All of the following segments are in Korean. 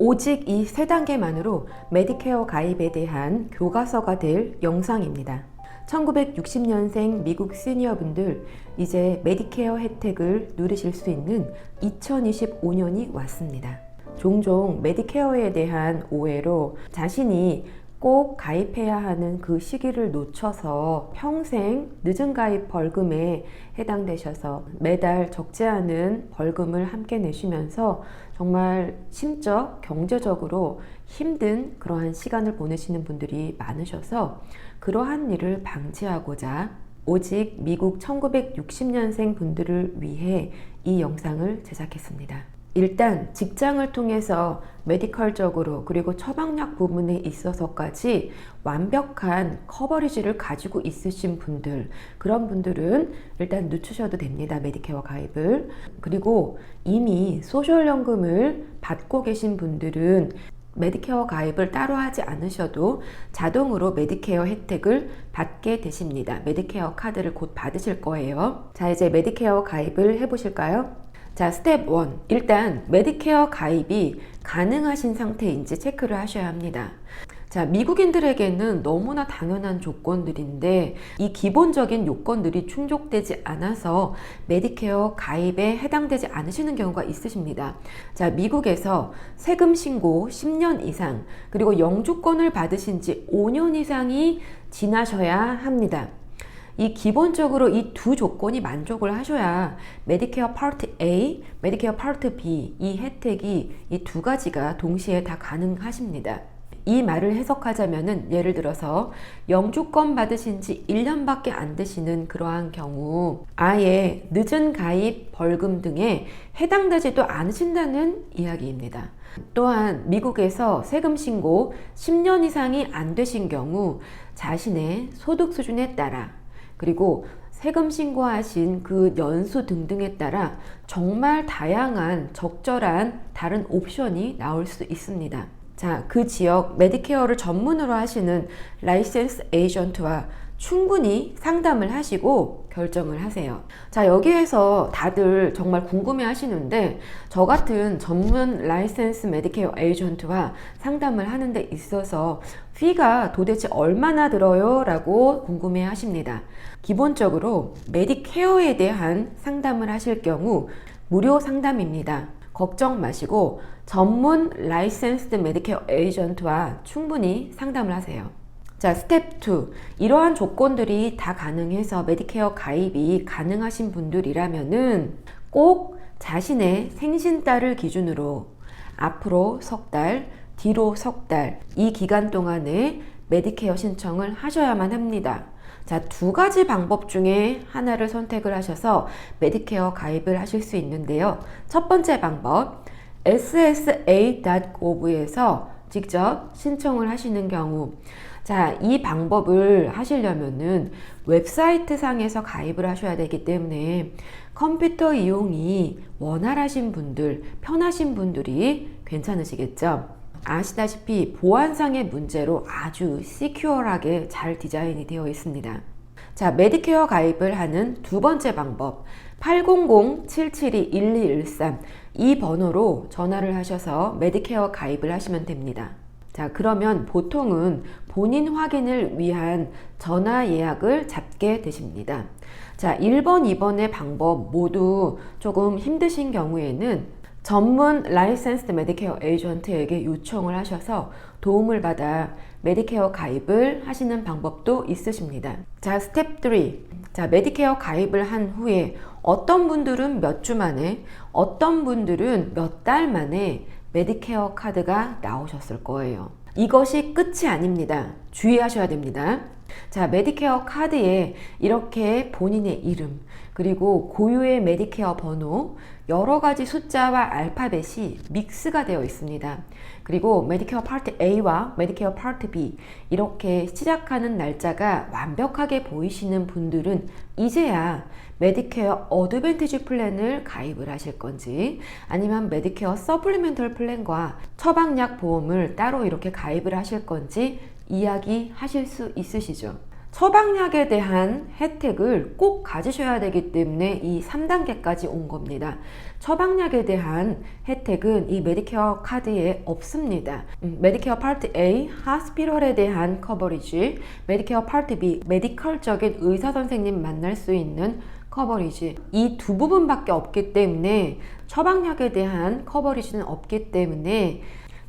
오직 이 세 단계만으로 메디케어 가입에 대한 교과서가 될 영상입니다. 1960년생 미국 시니어분들 이제 메디케어 혜택을 누리실 수 있는 2025년이 왔습니다. 종종 메디케어에 대한 오해로 자신이 꼭 가입해야 하는 그 시기를 놓쳐서 평생 늦은 가입 벌금에 해당되셔서 매달 적지 않은 벌금을 함께 내시면서 정말 심적, 경제적으로 힘든 그러한 시간을 보내시는 분들이 많으셔서 그러한 일을 방지하고자 오직 미국 1960년생 분들을 위해 이 영상을 제작했습니다. 일단 직장을 통해서 메디컬적으로 그리고 처방약 부분에 있어서까지 완벽한 커버리지를 가지고 있으신 분들 그런 분들은 일단 늦추셔도 됩니다 메디케어 가입을 그리고 이미 소셜연금을 받고 계신 분들은 메디케어 가입을 따로 하지 않으셔도 자동으로 메디케어 혜택을 받게 되십니다. 메디케어 카드를 곧 받으실 거예요. 자, 이제 메디케어 가입을 해보실까요? 자, 스텝 1. 일단 메디케어 가입이 가능하신 상태인지 체크를 하셔야 합니다. 자, 미국인들에게는 너무나 당연한 조건들인데 이 기본적인 요건들이 충족되지 않아서 메디케어 가입에 해당되지 않으시는 경우가 있으십니다. 자, 미국에서 세금 신고 10년 이상 그리고 영주권을 받으신 지 5년 이상이 지나셔야 합니다. 이 기본적으로 이 두 조건이 만족을 하셔야 메디케어 파트 A, 메디케어 파트 B 이 혜택이 이 두 가지가 동시에 다 가능하십니다. 이 말을 해석하자면은 예를 들어서 영주권 받으신 지 1년밖에 안 되시는 그러한 경우 아예 늦은 가입 벌금 등에 해당되지도 않으신다는 이야기입니다. 또한 미국에서 세금 신고 10년 이상이 안 되신 경우 자신의 소득 수준에 따라 그리고 세금 신고하신 그 연수 등등에 따라 정말 다양한 적절한 다른 옵션이 나올 수 있습니다. 자, 그 지역 메디케어를 전문으로 하시는 라이센스 에이전트와 충분히 상담을 하시고 결정을 하세요. 자, 여기에서 다들 정말 궁금해 하시는데, 저 같은 전문 라이센스 메디케어 에이전트와 상담을 하는 데 있어서 피가 도대체 얼마나 들어요? 라고 궁금해 하십니다. 기본적으로 메디케어에 대한 상담을 하실 경우 무료 상담입니다. 걱정 마시고 전문 라이센스드 메디케어 에이전트와 충분히 상담을 하세요. 자, 스텝 2. 이러한 조건들이 다 가능해서 메디케어 가입이 가능하신 분들이라면은 꼭 자신의 생신달을 기준으로 앞으로 석 달, 뒤로 석 달, 이 기간 동안에 메디케어 신청을 하셔야만 합니다. 자, 두 가지 방법 중에 하나를 선택을 하셔서 메디케어 가입을 하실 수 있는데요. 첫 번째 방법, ssa.gov에서 직접 신청을 하시는 경우, 자, 이 방법을 하시려면은 웹사이트 상에서 가입을 하셔야 되기 때문에 컴퓨터 이용이 원활하신 분들, 편하신 분들이 괜찮으시겠죠? 아시다시피 보안상의 문제로 아주 시큐어하게 잘 디자인이 되어 있습니다. 자, 메디케어 가입을 하는 두 번째 방법. 800-772-1213. 이 번호로 전화를 하셔서 메디케어 가입을 하시면 됩니다. 자, 그러면 보통은 본인 확인을 위한 전화 예약을 잡게 되십니다. 자, 1번, 2번의 방법 모두 조금 힘드신 경우에는 전문 라이센스드 메디케어 에이전트에게 요청을 하셔서 도움을 받아 메디케어 가입을 하시는 방법도 있으십니다. 자, 스텝 3. 자, 메디케어 가입을 한 후에 어떤 분들은 몇 주 만에, 어떤 분들은 몇 달 만에 메디케어 카드가 나오셨을 거예요. 이것이 끝이 아닙니다. 주의하셔야 됩니다. 자, 메디케어 카드에 이렇게 본인의 이름, 그리고 고유의 메디케어 번호, 여러 가지 숫자와 알파벳이 믹스가 되어 있습니다. 그리고 메디케어 파트 A와 메디케어 파트 B 이렇게 시작하는 날짜가 완벽하게 보이시는 분들은 이제야 메디케어 어드밴티지 플랜을 가입을 하실 건지 아니면 메디케어 서플리멘털 플랜과 처방약 보험을 따로 이렇게 가입을 하실 건지 이야기 하실 수 있으시죠. 처방약에 대한 혜택을 꼭 가지셔야 되기 때문에 이 3단계까지 온 겁니다. 처방약에 대한 혜택은 이 메디케어 카드에 없습니다. 음, 메디케어 파트 A, 하스피럴에 대한 커버리지, 메디케어 파트 B, 메디컬적인 의사 선생님 만날 수 있는 커버리지 이 두 부분밖에 없기 때문에 처방약에 대한 커버리지는 없기 때문에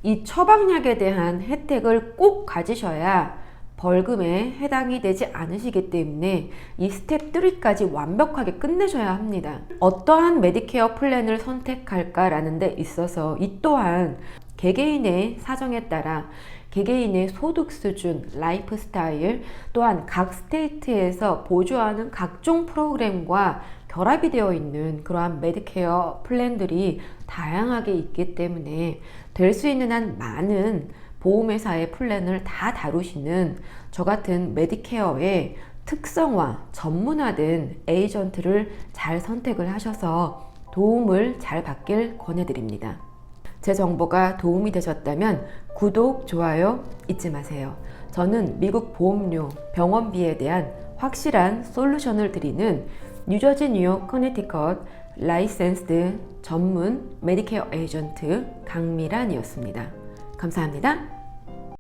이 처방약에 대한 혜택을 꼭 가지셔야 벌금에 해당이 되지 않으시기 때문에 이 스텝 3까지 완벽하게 끝내셔야 합니다. 어떠한 메디케어 플랜을 선택할까라는 데 있어서 이 또한 개개인의 사정에 따라 개개인의 소득 수준, 라이프 스타일, 또한 각 스테이트에서 보조하는 각종 프로그램과 결합이 되어 있는 그러한 메디케어 플랜들이 다양하게 있기 때문에 될 수 있는 한 많은 보험회사의 플랜을 다 다루시는 저 같은 메디케어의 특성화, 전문화된 에이전트를 잘 선택을 하셔서 도움을 잘 받길 권해드립니다. 제 정보가 도움이 되셨다면 구독, 좋아요 잊지 마세요. 저는 미국 보험료, 병원비에 대한 확실한 솔루션을 드리는 뉴저지, 뉴욕, 커네티컷 라이센스드 전문 메디케어 에이전트 강미란이었습니다. 감사합니다.